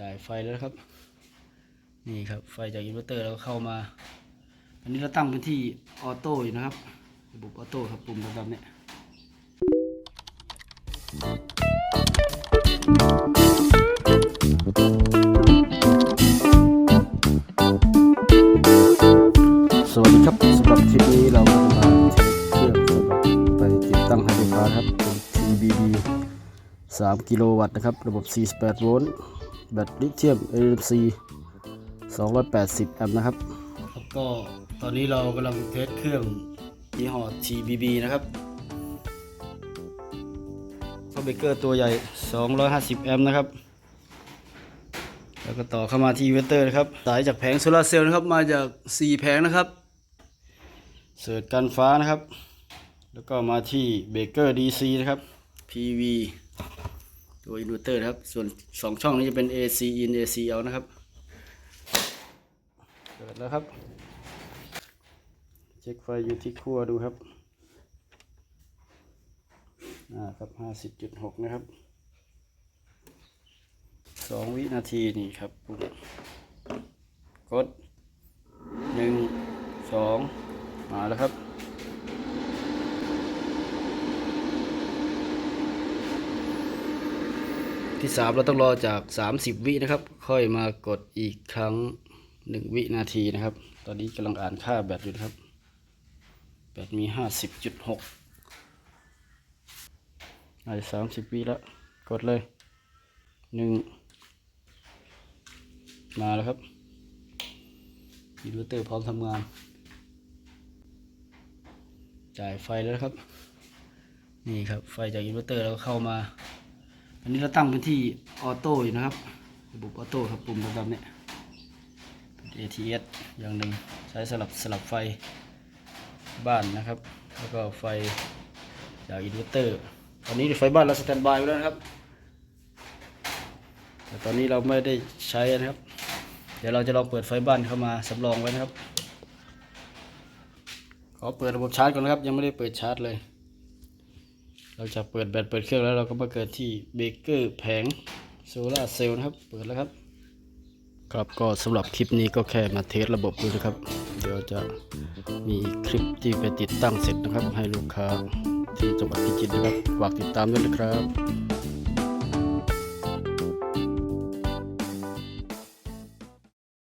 จ่ายไฟแล้วครับ นี่ครับไฟจากอินเวอร์เตอร์เราเข้ามา อันนี้เราตั้งเป็นที่ออโต้อยู่นะครับระบบออโต้ครับปุ่มดำๆเนี่ยสวัสดีครับสำหรับคลิปนี้เราก็จะมาเทสเครื่องสำหรับไปติดตั้งไฮไฟฟ้าครับเป็น TBB 3 กิโลวัตต์นะครับ ระบบ 48 โวลต์ แบตลิเธียม AMC 280 แอมป์นะครับแล้วก็ตอนนี้เรากำลังเทสเครื่องยี่ห้อ TBB นะครับคอเบเกอร์ตัวใหญ่ 250 แอมป์นะครับ แล้วก็ต่อเข้ามาที่เวเตอร์นะครับ สายจากแผงโซลาเซลล์นะครับ มาจาก 4 แผงนะครับ เสิร์ชกันฟ้านะครับ แล้วก็มาที่เบเกอร์ DC นะครับ PV ตัวอินเวอร์เตอร์นะครับ ส่วน2ช่องนี้จะเป็น AC in AC out นะครับเปิดแล้วครับ เช็คไฟอยู่ที่ขั้วดูครับอ่าครับ50.6นะครับสองวินาทีนี่ครับปุ่มกดหนึ่งสองมาแล้วครับ ที่สามเราต้องรอจากสามสิบวินะครับ ค่อยมากดอีกครั้งหนึ่งวินาทีนะครับ ตอนนี้กำลังอ่านค่าแบตอยู่นะครับ แบตมีห้าสิบจุดหกอาจจะสามสิบวิแล้ว กดเลยหนึ่งมาแล้วครับอินเวอร์เตอร์พร้อมทำงาน จ่ายไฟแล้วครับ นี่ครับ ไฟจากอินเวอร์เตอร์เราเข้ามา อันนี้เราตั้งเป็นที่ออโต้อยู่นะครับระบบออโต้ครับปุ่มดำๆเนี่ยเป็น ATS อย่างหนึ่งใช้สลับสลับไฟบ้านนะครับ แล้วก็ไฟจากอินเวอร์เตอร์ ตอนนี้ไฟบ้านเราสแตนบายไว้แล้วนะครับ แต่ตอนนี้เราไม่ได้ใช้นะครับ เดี๋ยวเราจะลองเปิดไฟบ้านเข้ามาสำรองไว้นะครับ ขอเปิดระบบชาร์จก่อนนะครับ ยังไม่ได้เปิดชาร์จเลย เราจะเปิดแบตเปิดเครื่องแล้วเราก็มาเกิดที่เบเกอร์แผงโซลาเซลล์นะครับ เปิดแล้วครับ ครับก็สำหรับคลิปนี้ก็แค่มาเทสระบบดูนะครับ เดี๋ยวจะมีคลิปที่ไปติดตั้งเสร็จนะครับ ให้ลูกค้าที่จังหวัดพิจิตรนะครับฝากติดตามด้วยนะครับ